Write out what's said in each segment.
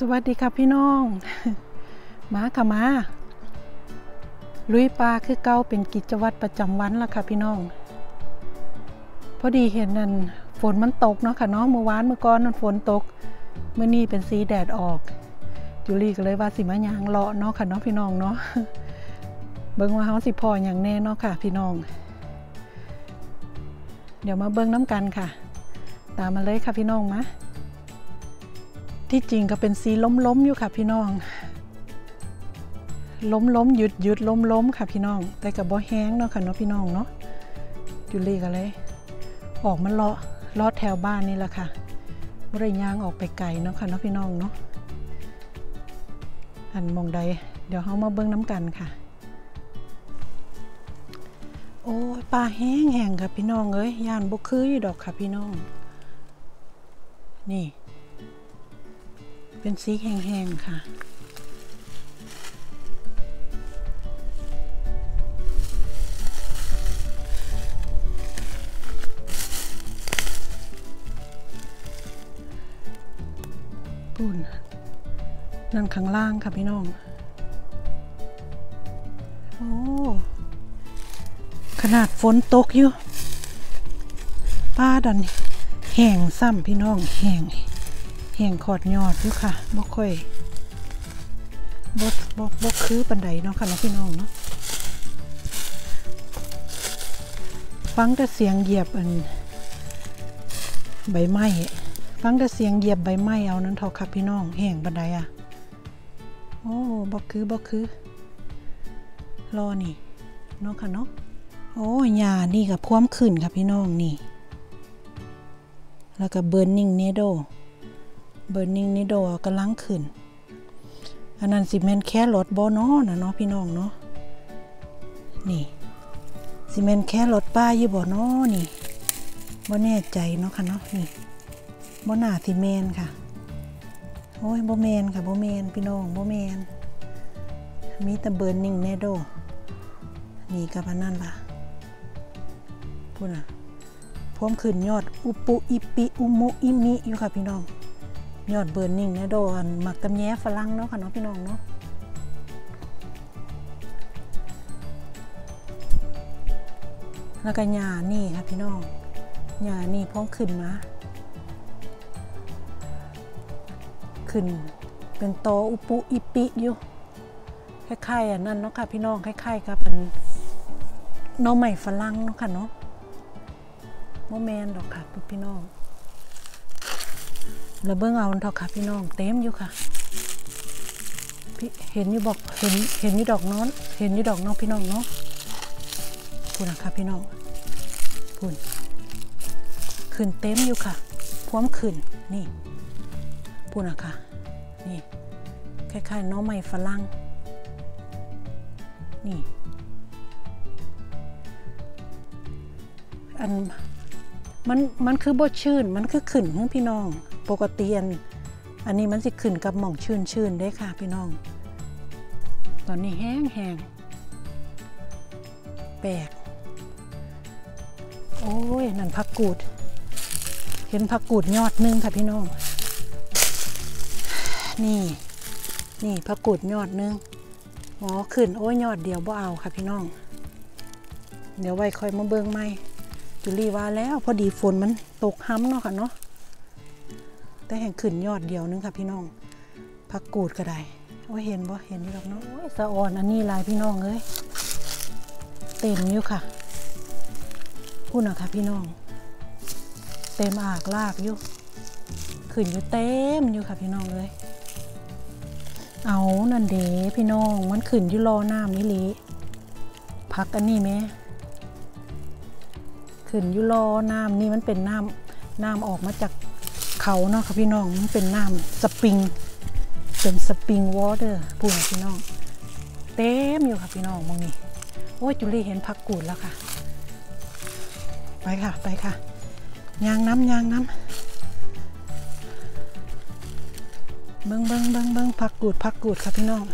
สวัสดีครับพี่น้อง มาค่ะมา ลุยปลาคือเก้าเป็นกิจวัตรประจำวันละค่ะพี่น้อง พอดีเห็นนั่นฝนมันตกเนาะค่ะเนาะเมื่อวานเมื่อก่อนนั่นฝนตก เมื่อนี้เป็นสีแดดออก จุลีก็เลยว่าสิมายางเลาะเนาะค่ะเนาะพี่น้องเนาะ เบิ่งว่าเฮาสิพออย่างแน่เนาะค่ะ พี่น้อง เดี๋ยวมาเบิ่งน้ำกันค่ะ ตามมาเลยค่ะพี่น้องมา ที่จริงก็เป็นสีล้มๆอยู่ค่ะพี่น้อง ล้มล้มหยุดหยุดล้มล้มค่ะพี่น้อง แต่กับบ่แห้งเนาะค่ะเนาะพี่น้องเนาะจุลีก็เลย ออกมาเลาะเลาะแถวบ้านนี่แหละค่ะไม่ได้ย่างออกไปไกลเนาะค่ะเนาะพี่น้องเนาะอันมองใดเดี๋ยวเขามาเบิ้งน้ำกันค่ะ โอ้ยปลาแห้งแห้งค่ะพี่น้องเอ้ยย่านบกคืออยู่ดอกค่ะพี่น้อง นี่ เป็นสีแห้งๆค่ะ ปุ่นนั่นข้างล่างค่ะพี่น้อง โอ้ ขนาดฝนตกอยู่ ป้าดันแห้งซ้ำพี่น้องแห้ง แห้งขอดยอดอยู่ค่ะบ่ค่อยบ่บ่บ่คือปันไดเนาะค่ะเนาะพี่น้องเนาะฟังแต่เสียงเหยียบอันใบไม้ฟังแต่เสียงเหยียบใบไม้เอานั้นเท่าครับพี่น้องแห้งบันไดอะโอ้บ่คือบ่คือรอนี่เนาะค่ะเนาะโอ้ยานี่กับพร้อมขึ้นค่ะพี่น้องนี่ แล้วก็เบิร์นิ่งเนโด เบิร์นิงเนโดกำลังขึ้น อันนั้นสิเมนแค่รถบอนอนะเนาะพี่น้องเนาะ นี่สิเมนแค่รถป้าอยู่บอนอนี่บ่แน่ใจเนาะค่ะเนาะนี่บ่น่าสิเมนค่ะ โอ้ยบ่เมนค่ะบ่เมนพี่น้องบ่เมน มีแต่เบิร์นิงเนโดนี่กับอันนั่นล่ะพูดน่ะพร้อมขึ้นยอดอุปุอิปิอุโมอิมิอยู่ค่ะพี่น้อง ยอดเบิร์นิ่งเนโดนหมักตำแย้ฝรั่งเนาะค่ะเนาะพี่น้องเนาะแล้วก็หญ้านี่ค่ะพี่น้องหญ้านี่พ้อมขึ้นมา ขึ้นเป็นโตอุปุอิปิอยู่คล้ายๆอันนั้นเนาะค่ะพี่น้องคล้ายๆกับเป็นน้องใหม่ฝรั่งเนาะค่ะเนาะโมแมนดอกค่ะพี่น้อง แล้วเบิ้งเอาดอกค่ะ พี่น้องเต็มอยู่ค่ะพี่เห็นอยู่บอกเห็นเห็นอยู่ดอกน้อนเห็นอยู่ดอกน้องพี่น้องเนาะพูดนะคะพี่น้องพูดขึ้นเต็มอยู่ค่ะพร้อมขึ้นนี่พูดนะคะนี่คล้ายๆน้องใหม่ฝรั่งนี่อัน มันมันคือบดชื่น มันคือขึ้นของพี่น้อง ปกติอันอันนี้มันสิขึ้นกับหม่องชื่นชื่นได้ค่ะพี่น้อง ตอนนี้แห้งแห้งแปลกโอ้ยนั่นผักกูด เห็นผักกูดยอดนึงค่ะพี่น้อง นี่ นี่ผักกูดยอดนึงอ๋อขึ้นโอ้ยยอดเดียวบ่เอาค่ะพี่น้อง เดี๋ยวไว้คอยมาเบิ่งใหม่ จุลีว่าแล้วพอดีฝนมันตกห้ำเนาะค่ะเนาะแต่แห่งขึ้นยอดเดียวนึงค่ะพี่น้องผักกูดก็ได้โอ้เห็นบ่เห็นนี่หรอกเนาะโอ้ยสะอ่อนอันนี้ลายพี่น้องเอ้ยเต็มอยู่ค่ะพูดนะค่ะพี่น้อง เต็มอากลากอยู่ขึ้นอยู่เต็มอยู่ค่ะพี่น้องเอ้ยเอานั่นเด้พี่น้องมันขึ้นอยู่รอน้ำนี่ลีพักอันนี้ไหม ขึ้นอยู่รอน้ำนี่มันเป็นน้ำน้ำออกมาจากเขาเนาะค่ะพี่น้องมันเป็นน้ำสปริง เป็นสปริงวอเตอร์พูดนพี่น้อง เต็มอยู่ค่ะพี่น้องมองนี่โอ้ยจุลี่เห็นพักกูดแล้วค่ะ ไปค่ะไปค่ะยางน้ำยางน้ำเบิ้งเบิ้งเบิ้งเบิ้งพักกูดพักกูดค่ะพี่น้อง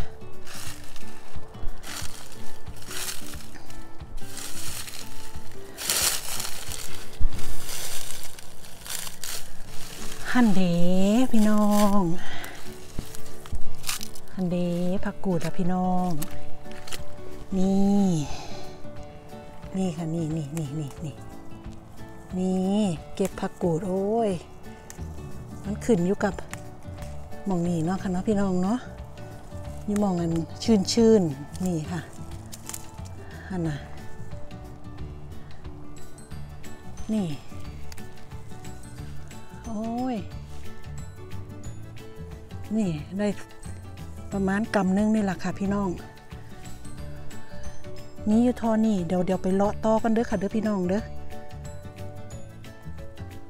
หั่นเดพี่น้องอันเดผักกูดอะพี่น้อง นี่ นี่ค่ะนี่นี่นี่นี่นี่นี่เก็บผักกูดโอ้ย มันขึ้นอยู่กับหมองนี่เนาะค่ะเนาะพี่น้องเนาะนี่มองอันชื่นชื่นนี่ค่ะอันน่ะนี่ โอ้ย นี่ได้ประมาณกำนึงนี่แหละค่ะพี่น้องนี่อยู่ทอนี่เดี๋ยวเดี๋ยวไปเลาะต่อกันเด้อค่ะเด้อพี่น้องเด้อ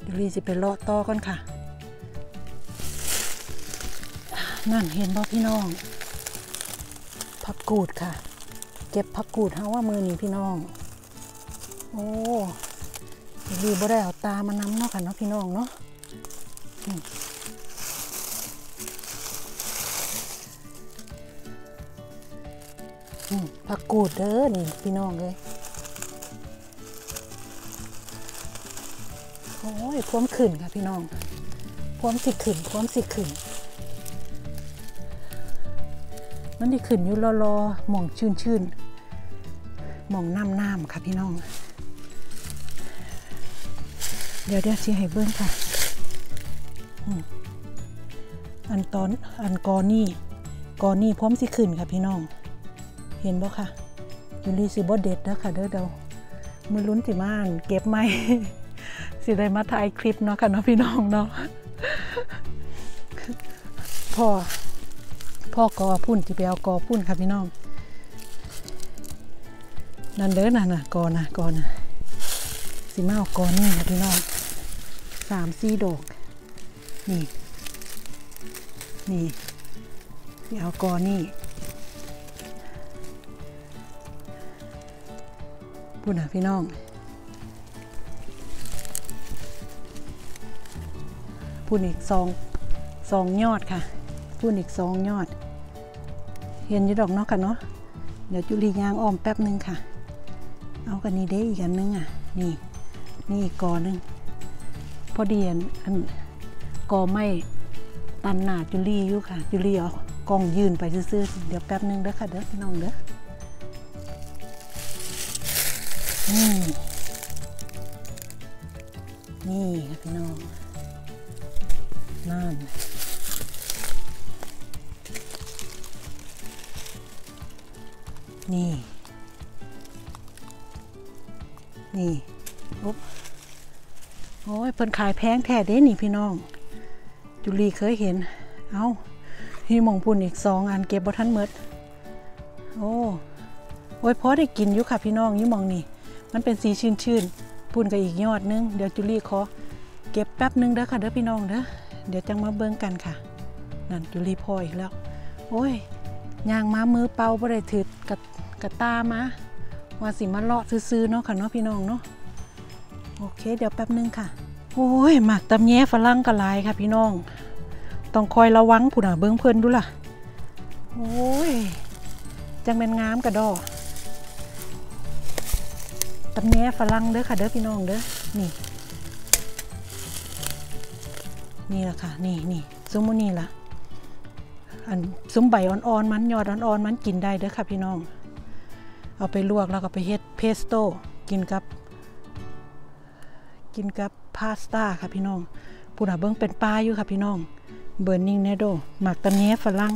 เดี๋ยวรีสิไปเลาะต่อกันค่ะ นั่นเห็นบ่พี่น้อง ผักกูดค่ะ เก็บผักกูดเฮาว่ามือนี่พี่น้อง โอ้ดีบ่ได้เอาตามานำเนาะค่ะเนาะพี่น้องเนาะ ผักกูดเด้อนี่พี่น้องเลยโอ้ยพร้อมขึ้นค่ะพี่น้องพร้อมสิขึ้นพร้อมสิขึ้น มันด้ขึ้นอยู่รอๆหมองชื่นชื่นๆหมองน้ำน้ำๆค่ะพี่น้อง เดี๋ยวเดี๋ยวสิให้เบิ้งค่ะ อันตอนอันกอนี่กอนี่พร้อมสิขึ้นค่ะพี่น้อง เห็นบ่ค่ะยูรีสิบ่เด็ดนะค่ะเด้อเดามือลุ้นสิมาอ่านเก็บไหมสิได้มาถ่ายคลิปเนาะค่ะเนาะพี่น้องเนาะพ่อพ่อกอพุ่นที่ไปเอากอพุ่นค่ะพี่น้อง นั่นเด้อน่ะน่ะกอน่ะกอน่ะสิมาเอากอนี่ค่ะพี่น้องสามสี่ดอก นี่ นี่สิเอากอนี่พุ่นะพี่น้องพุ่นอีกสองสองยอดค่ะพุ่นอีกสองยอด เห็นอยู่ดอกเนาะค่ะเนาะเดี๋ยวจุลียางอ้อมแป๊บหนึ่งค่ะ เอากันนี้เด้อีกอันนึงอะ นี่ นี่อีกกอหนึงพอดีอันอัน กอไม่ตันหนาจุลีอยู่ค่ะ จุลีเอากองยืนไปซื่อๆเดี๋ยวแป๊บนึงเด้อค่ะเด้อพี่น้องเด้อนี่นี่ค่ะพี่น้องนั่นนี่ นี่อุ๊บโอ้ยเพิ่นขายแพงแท้เด้นี่พี่น้อง จุลีเคยเห็น เอาพี่มองปุ่นอีกสองอันเก็บบ่ทันเมดโอ้โอ้ยพอได้กินอยู่ค่ะพี่น้องยี่มองนี่ มันเป็นสีชื่นชื่นๆปุ่นกับอีกยอดนึง เดี๋ยวจุลีขอเก็บแป๊บนึงเด้อค่ะเด้อพี่น้องเด้อ เดี๋ยวจังมาเบิ่งกันค่ะ นั่นจุลีพออีกแล้ว โอ้ยยางมามือเปล่าบ่ได้ถือกระกระตามาว่าสิมาเลาะซื้อๆเนาะค่ะเนาะพี่น้องเนาะ โอเค เดี๋ยวแป๊บนึงค่ะ อ้ยหมักตำแย่ฝรั่งกระลายค่ะพี่น้อง ต้องคอยระวังผู้น่ะเบิ้งเพิ่นดูล่ะ โอ้ย จังเป็นงามกระดอตำแย่ฝรั่งเด้อค่ะเด้อพี่น้องเด้อ นี่ นี่แหละค่ะ นี่นี่ซุมมนี่ล่ะอันซุ้มใบอ่อนๆมันยอดอ่อนๆมันกินได้เด้อค่ะพี่น้อง เอาไปลวกแล้วก็ไปเฮ็ดเพสโต้กินกับ กินกับพาสต้าค่ะพี่น้องผู้น่ะเบิ่งเป็นปลาอยู่ค่ะพี่น้อง เบิร์นิงเนโดหมักตะเนี้ฝรั่ง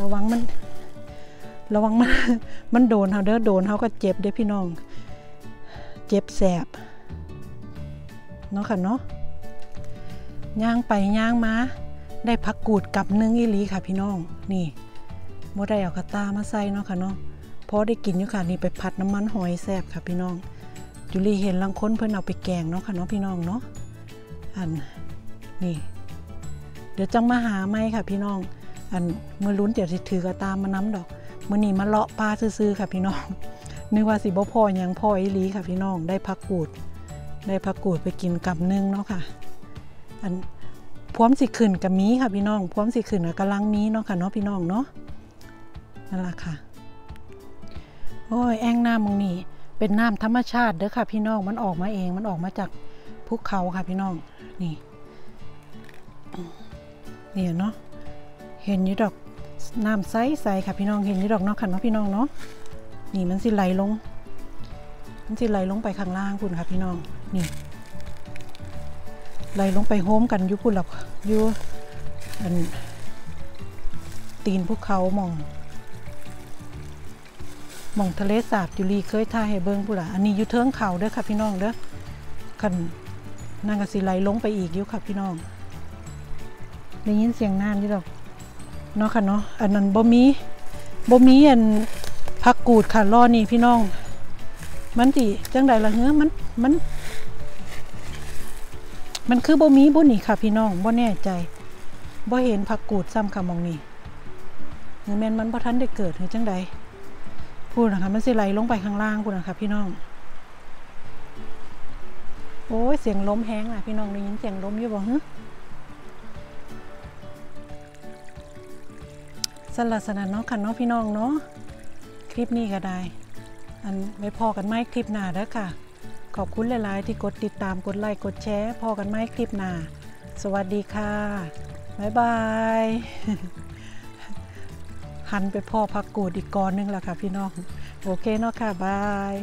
ระวังมัน ระวังมันมันโดนเฮาเด้อโดนเฮาก็เจ็บเด้อพี่น้อง เจ็บแสบเนาะค่ะเนาะย่างไปย่างมาได้พักกูดกับนึ่งอีหลีค่ะพี่น้องนี่บ่ได้เอากระตามาใส่เนาะค่ะเนาะพอได้กินอยู่ค่ะนี่ไปผัดน้ำมันหอยแซ่บค่ะพี่น้อง จุลีเห็นลังค้นเพิ่อนเอาไปแกงเนาะค่ะเนาะพี่น้องเนาะอันนี่ เดี๋ยวจังมาหาไหมค่ะ พี่น้อง อันเมื่อลุ้นเดี๋ยวสิถือกระตามมาน้ำดอกมื่อนี่มาเลาะปลาซื้อๆค่ะพี่น้องนึกว่าสิบ่พอยังพ่ออีหลีค่ะพี่น้องได้พักกูด ได้พักกูดไปกินกับนึ่งเนาะค่ะ อันพร้อมสิขึ้นกับมีค่ะพี่น้องพร้อมสิขึ้นกับกำลังมีเนาะค่ะเนาะพี่น้องเนาะนั่นแหละค่ะ โอ้ยแอ่งน้ำมองนี่ เป็นน้ำธรรมชาติเด้อค่ะ พี่น้องมันออกมาเองมันออกมาจากภูเขาค่ะพี่น้องนี่นี่เนาะเห็นอยู่ดอกน้ำใสใสค่ะพี่น้องเห็นอยู่ดอกเนาะค่ะเนาะพี่น้องเนาะนี่มันสิไหลลง มันสิไหลลงไปข้างล่างคุณค่ะพี่น้องนี่ไหลลงไปโฮมกันอยู่คุณหรอกอยู่อันตีนภูเขามอง หมองทะเลสาบจุลีเคยท่ายให้เบิงผู้ละอันนี้อยู่เทิงเขาเด้อค่ะพี่น้องเด้อคันนางกสิไหลลงไปอีกอยู่ค่ะพี่น้องได้ยินเสียงน้ำอยู่ดอกเนาะค่ะเนาะอันนั้นบ่มีบ่มีอันพักกูดค่ะรอนี่พี่น้อง มันสิจังใดละเฮ้อมันมัน มันคือบ่มีบ่นี่ค่ะ พี่น้องบ่แน่ใจบ่เห็นผักกูดซ้ำค่ะมองนี่หรือแมนมันบ่ทันได้เกิดหรือจังใด พูดนะคะมันสิไหลลงไปข้างล่างพูดนะคะพี่น้อง โอ้ยเสียงล้มแห้งอะพี่น้องได้ยินเสียงล้มอยู่บ่ฮะสลัสนันเนาะค่ะเนาะพี่น้องเนาะคลิปนี้ก็ได้ อันไว้พอกันไหมคลิปหน้าเด้อค่ะ ขอบคุณหลาย ๆ ที่กดติดตามกดไลค์กดแชร์พอกันไหมคลิปหน้า สวัสดีค่ะ บ๊ายบาย หันไปพ่อพักกูดอีกกอนนึงแล้วค่ะพี่น้อง โอเคเนาะค่ะ บาย